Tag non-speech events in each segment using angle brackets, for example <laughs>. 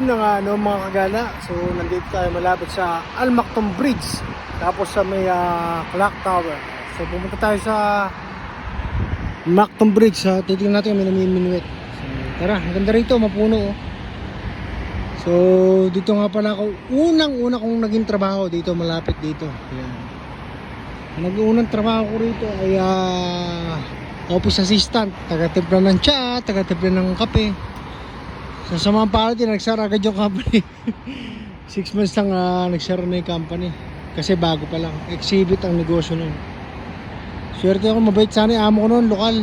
yun na nga no, mga kagala. So nandito tayo malapit sa Almacton Bridge. Tapos sa may ah, clock tower. So pumunta tayo sa Almacton Bridge. So, titignan natin may namiminuit. So, tara, ang ganda rito, mapuno oh. So dito nga pala ako, unang-una kong naging trabaho dito, malapit dito. Ayan. Ang nag-unang trabaho ko rito ay ah, office assistant, taga-timpla ng tsa, taga-timpla ng kape. Sa samaang palad, nagsara agad yung company. <laughs> Six months lang ah, nagsara na yung company. Kasi bago pa lang. Exhibit ang negosyo nun. Swerte ako, mabait sana yung amo ko noon, lokal.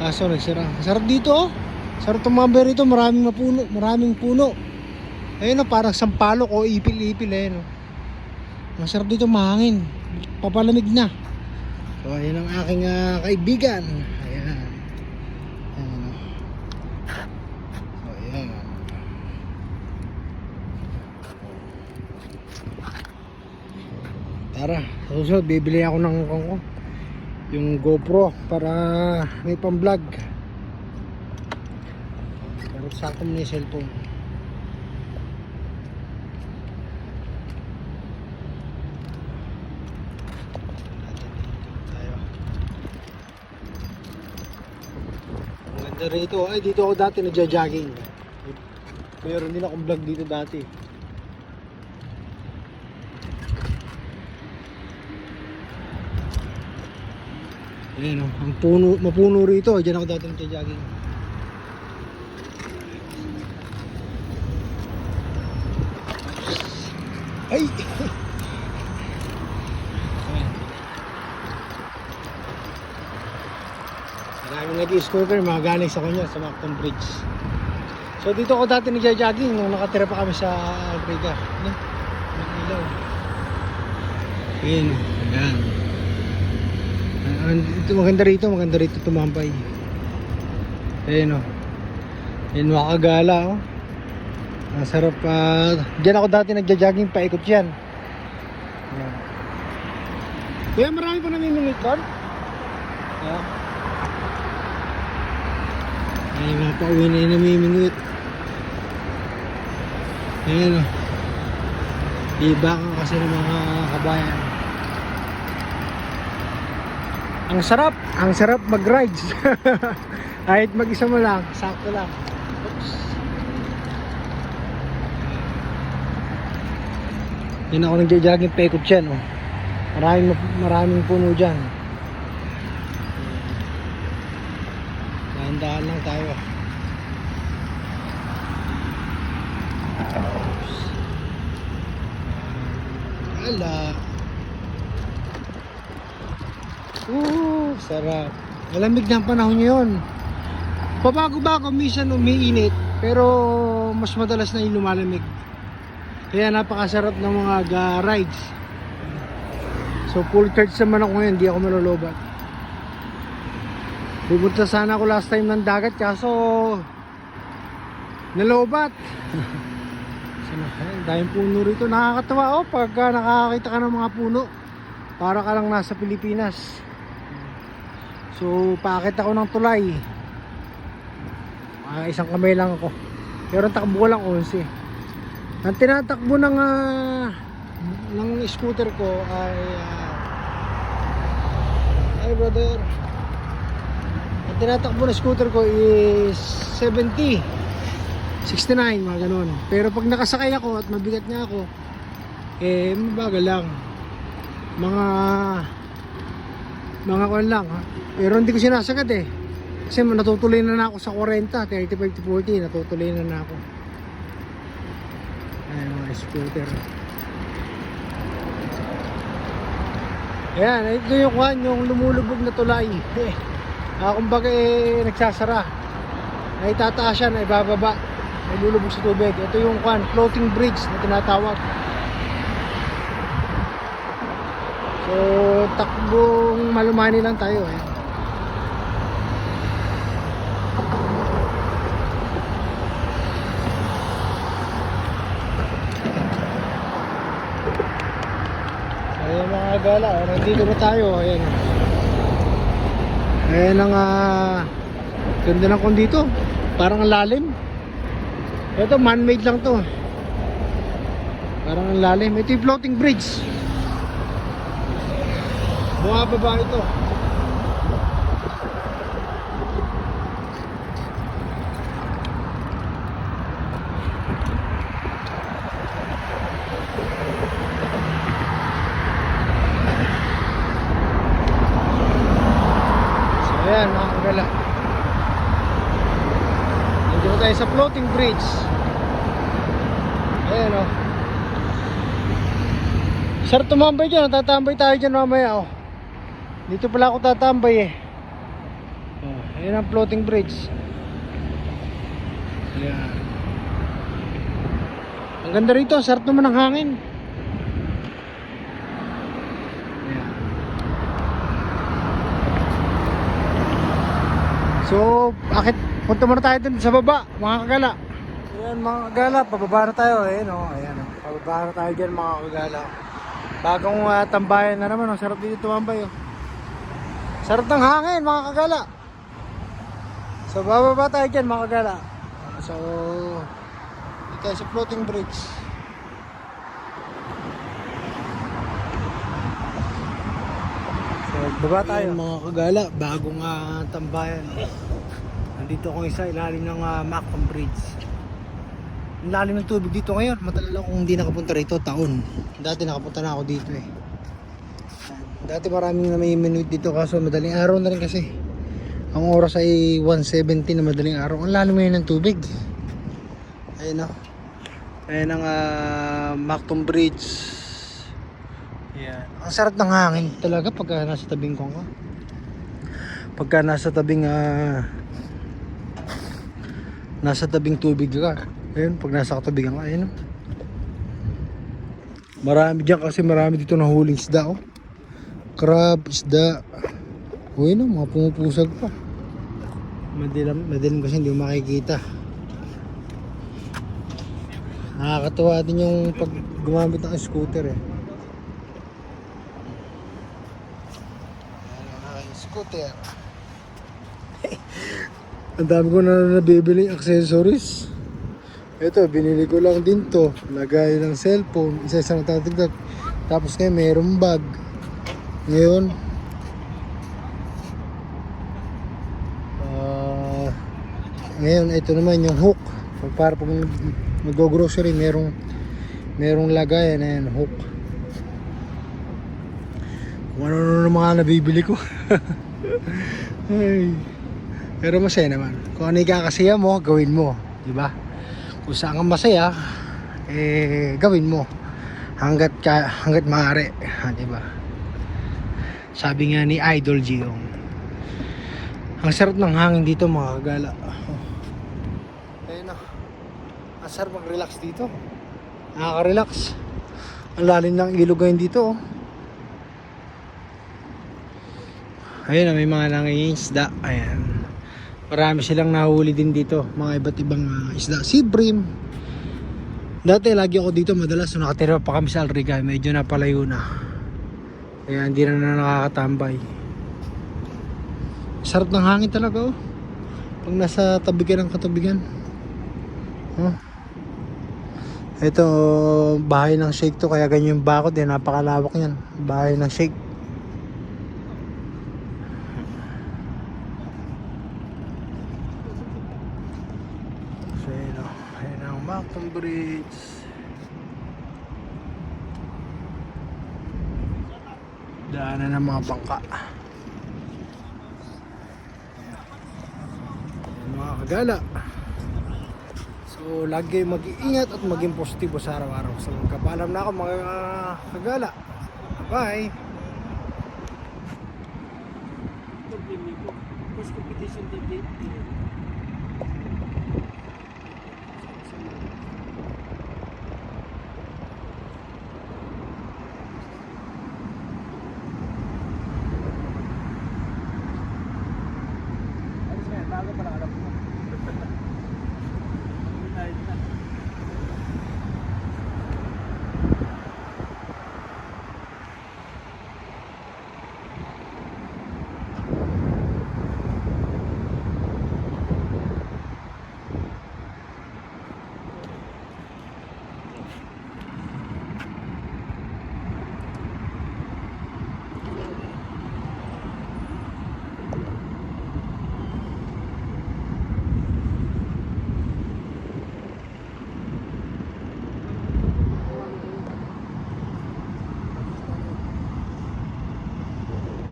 Kaso nagsara. Sarap dito oh. Sarap tumambay rito, maraming mapuno, maraming puno. Ayun oh, parang sampalok o ipil-ipil eh. No? Masarap dito mahangin. Papalamig na. So, ayan ang aking ah, kaibigan. Ayan. Ayan. oh. So, ayan. Tara, susunod, bibili ako ng kung ko. Yung GoPro para may pang vlog. Pero sakto mo yung cellphone. Ganda rito. Ay, dito ako dati nagja-jogging. Meron din akong vlog dito dati. Ayan o, ang puno, mapuno rito. Diyan ako dati nagja-jogging. Ay! <laughs> Maraming nag-scooter, mga galing sa kanya, sa Macton Bridge. So dito ako dati nagja-jogging nung nakatira pa kami sa Albrega. Ano? May ilaw. Ayan, ayan. Ah, ito maganda rito, maganda rito tumambay. Ayan o. Ayan makagala o. Ang sarap pa. diyan ako dati nagja-jogging, paikot yan. Ayan. Kuya, marami pa namimingit doon? Yeah. Ay, mga pauwi na yung namimingit. Ayan o. Iba ka kasi ng mga kabayan. Ang sarap, ang sarap mag-rides. <laughs> Kahit mag-isa mo lang, sakto lang. Oops. Yan ako nagja-jogging pekot dyan. Oh. Maraming, maraming puno dyan. Dahan-dahan lang tayo. Ala. Uh, sarap. Malamig na ang panahon ngayon. Pabago-bago, minsan umiinit, pero mas madalas na yung lumalamig. Kaya napakasarap ng mga ga- rides. So full charge naman ako ngayon, hindi ako malulobat. Pupunta sana ako last time ng dagat, kaso nalobat. <laughs> Ang daming puno rito. Nakakatawa oh, pagka nakakakita ka ng mga puno. Para ka lang nasa Pilipinas. So, paakit ako ng tulay. Ah, isang kamay lang ako. Pero ang takbo lang 11. Ang tinatakbo ng ah, ng scooter ko ay ah, ay brother. Ang tinatakbo ng scooter ko is 70. 69, mga ganun. Pero pag nakasakay ako at mabigat nga ako, eh, mabagal lang. Mga, mga kwan lang. Ha? Pero hindi ko sinasagad eh. Kasi natutuloy na na ako sa 40, 35 to 40, natutuloy na na ako. Ayan, mga scooter. Ayan, ito yung kwan, yung lumulubog na tulay. Eh, ah, kumbaga eh, nagsasara. Ay tataas siya, na ibababa. May lulubog sa tubig. Ito yung kwan, floating bridge na tinatawag. So, takbong malumani lang tayo eh. Ayan mga gala, oh, nandito na tayo. Ayan. Ayan ang ah, ganda ng kondito. Parang ang lalim. Ito, man-made lang to. Parang ang lalim. Ito yung floating bridge. Bumababa ito. Ayan mga kagala. Nandito tayo sa floating bridge. Ayan o. Sir, tumambay dyan. Tatambay tayo dyan mamaya o. Dito pala ako tatambay eh. Oh, ayan ang floating bridge. Ayan. Ang ganda rito. Sarap naman ang hangin. Ayan. So, akit punta muna tayo dun sa baba, mga kagala. Ayan mga kagala, pababa na tayo. Ayan o, ayan o. Pababa na tayo dyan mga kagala. Bagong ah, tambayan na naman, oh. sarap dito tumambay oh. Sarap ng hangin mga kagala. So bababa tayo dyan mga kagala. So, tayo sa floating bridge. So, baba tayo. mga kagala, bagong ah, tambayan. Nandito akong isa, ilalim ng uh, Macon Bridge. Ang lalim ng tubig dito ngayon. Matagal ako kung hindi nakapunta rito, taon. Dati nakapunta na ako dito eh. Dati maraming na may minute dito kaso madaling araw na rin kasi. Ang oras ay 1.70 na madaling araw. Ang lalim ngayon ng tubig. Ayun o. Ayun ang uh, Macton Bridge. Yan. Ang sarap ng hangin talaga pagka nasa tabing ko ka. Pagka nasa tabing ah, nasa tabing tubig ka. Ayun, pag nasa katabigan ka, ayun. oh. Marami diyan kasi marami dito na huling isda oh. Crab, isda. Uy no, mga pumupusag pa. Madilim, madilim kasi hindi mo makikita. Nakakatuwa din yung pag gumamit ng scooter eh. Scooter. <laughs> Ang dami ko na nabibili accessories. Ito, binili ko lang din to. Lagay ng cellphone, isa-isa na tatigdag. Tapos ngayon, mayroong bag. Ngayon, ah, ngayon, ito naman yung hook. Pag para pag mag-grocery, merong merong lagayan na yan, hook. Kung ano-ano na mga nabibili ko. <laughs> Ay. Pero masaya naman. Kung ano ikakasaya mo, gawin mo. Di ba? Kung saan kang masaya, eh, gawin mo. Hanggat, ka, hanggat maaari. Ha, di ba? Sabi nga ni Idol Giong. Ang sarap ng hangin dito mga kagala. Oh. Ayun na. Ang sarap mag-relax dito. Nakaka-relax. Ang lalim ng ilog ngayon dito. Oh. Ayun na, may mga nangingisda. Ayan. Marami silang nahuli din dito. Mga iba't ibang ah, isda. Sea bream. Dati lagi ako dito madalas. So nakatira pa kami sa Alriga. Medyo napalayo na. Kaya hindi na, na nakakatambay. Sarap ng hangin talaga oh. Pag nasa tabi ng katabigan. Oh. Ito, bahay ng shake to. Kaya ganyan yung bakod. Eh, napakalawak yan. Bahay ng shake. So, yun o. Ayan ang Macton Bridge. Daanan ng mga bangka. Ayan, mga kagala. So, lagi mag-iingat at maging positibo sa araw-araw. So, kapalam na ako mga kagala. Bye! Competition